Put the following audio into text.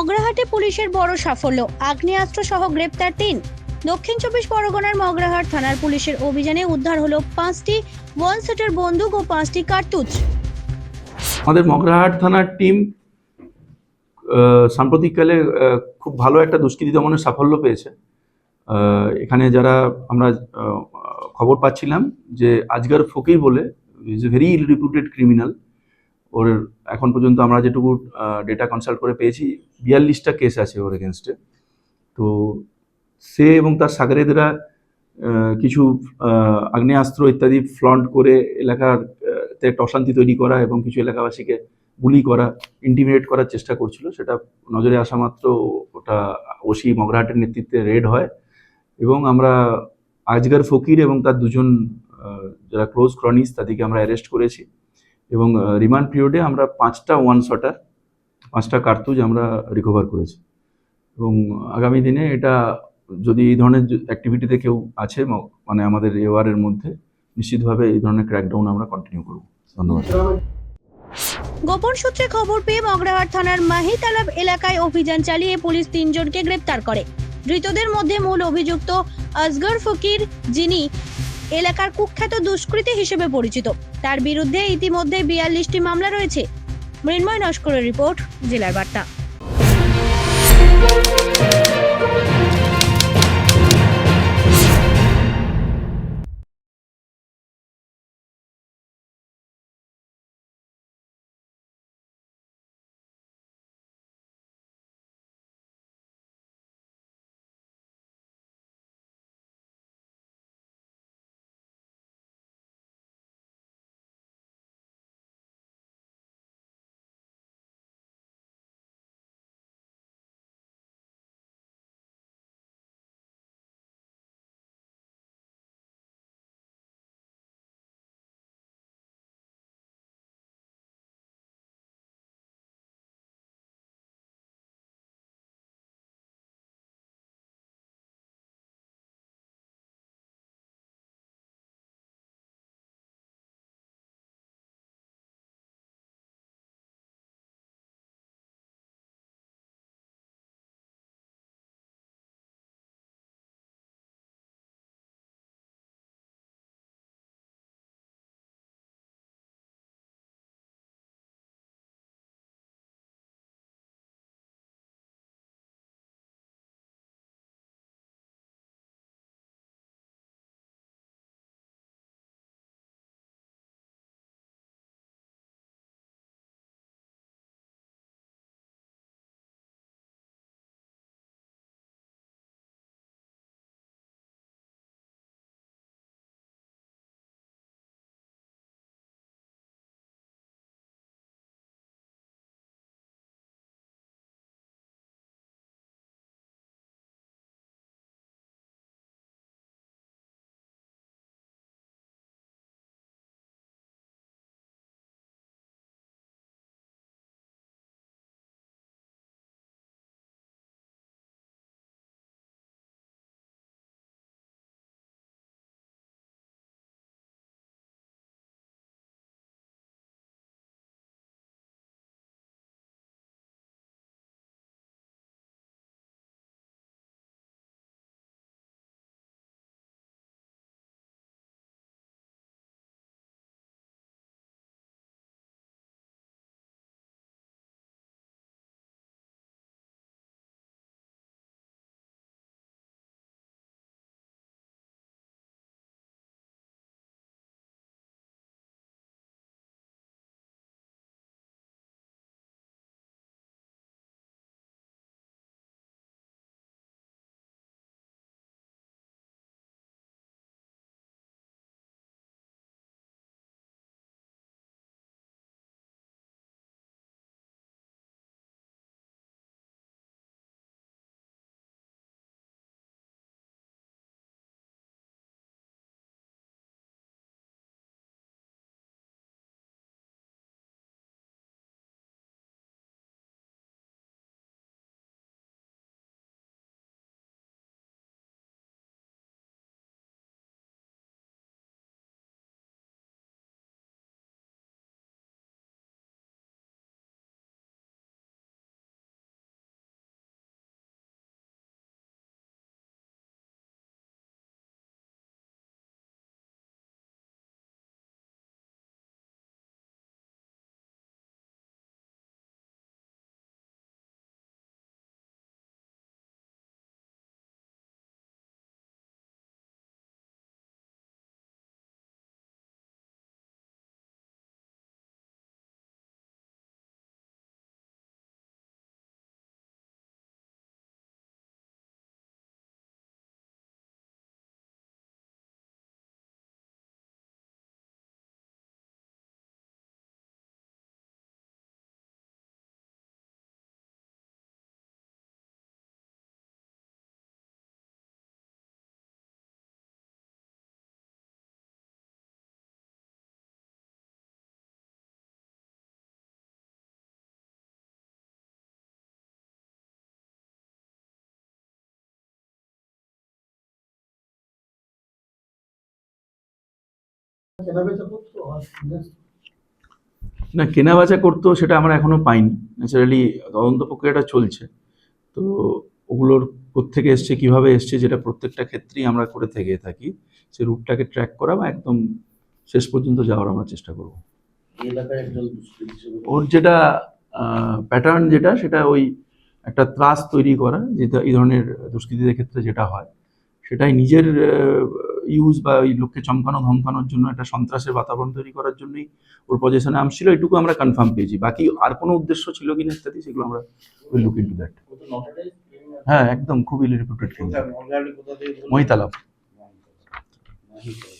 মগরাহাটে পুলিশের বড় সাফল্য। আগ্নেয়াস্ত্র সহ গ্রেপ্তার তিন। দক্ষিণ চব্বিশ পরগনার মগরাহাট থানার পুলিশের অভিযানে উদ্ধার হলো পাঁচটি ওয়ান সেটের বন্দুক ও পাঁচটি কার্তুজ। আমাদের মগরাহাট থানার টিম সাম্প্রতিককালে খুব ভালো একটা দুষ্কৃতী দমনের সাফল্য পেয়েছে। এখানে যারা আমরা খবর পাচ্ছিলাম যে আজগার ফকির বলে is a very ill reputed criminal ওর এখন পর্যন্ত আমরা যেটুকু ডেটা কনসাল্ট করে পেয়েছি, বিয়াল্লিশটা কেস আছে ওর এগেনস্টে তো সে এবং তার সাগরেদরা কিছু আগ্নেয়াস্ত্র ইত্যাদি ফ্লন্ট করে এলাকার একটা অশান্তি তৈরি করা এবং কিছু এলাকাবাসীকে গুলি করা ইন্টিমিডেট করার চেষ্টা করছিল। সেটা নজরে আসা মাত্র ওটা ওসি মগরাহাটের নেতৃত্বে রেড হয় এবং আমরা আজগার ফকির এবং তার দুজন যারা ক্লোজ ক্রনিস তাদেরকে আমরা অ্যারেস্ট করেছি। এবং রিমান্ড পিরিয়ডে আমরা পাঁচটা ওয়ান শটার পাঁচটা কার্তুজ আমরা রিকভার করেছি। এবং আগামী দিনে এটা যদি এই ধরনের অ্যাক্টিভিটিতে কেউ আছে মানে আমাদের এওয়ারের মধ্যে, নিশ্চিতভাবে এই ধরনের ক্র্যাকডাউন আমরা কন্টিনিউ করব। ধন্যবাদ। গোপন সূত্রে খবর পেয়ে মগরাহাট থানার মাহিতালাব এলাকায় অভিযান চালিয়ে পুলিশ তিনজনকে গ্রেপ্তার করে। ধৃতদের মধ্যে মূল অভিযুক্ত আসগর ফকির, যিনি এলাকার কুখ্যাত দুষ্কৃতী হিসেবে পরিচিত। তার বিরুদ্ধে ইতিমধ্যে বিয়াল্লিশটি মামলা রয়েছে। মৃন্ময় নস্করের রিপোর্ট, জেলার বার্তা। না কেনা বেচা করতো সেটা আমরা এখনও পাইনি। ন্যাচারালি তদন্ত প্রক্রিয়াটা চলছে। তো ওগুলোর কোথেকে এসছে কীভাবে এসছে যেটা প্রত্যেকটা ক্ষেত্রেই আমরা করে থেকে থাকি সেই রুটটাকে ট্র্যাক করা বা একদম শেষ পর্যন্ত যাওয়ার আমরা চেষ্টা করব। ওর যেটা প্যাটার্ন যেটা সেটা ওই একটা ত্রাস তৈরি করা যেটা এই ধরনের দুষ্কৃতীদের ক্ষেত্রে যেটা হয়। সেটাই নিজের ইউজ বা ওই লোককে চমকানো ধমকানোর জন্য একটা সন্ত্রাসের বাতাবরণ তৈরি করার জন্যই ওর পজিশনে আমছিল এটুকু আমরা কনফার্ম পেয়েছি। বাকি আর কোনো উদ্দেশ্য ছিল কিনা ইত্যাদি সেগুলো আমরা উইল লুক ইন্টু দ্যাট। হ্যাঁ একদম খুবই রিপুটেড মহিতালাভ মহিতালা।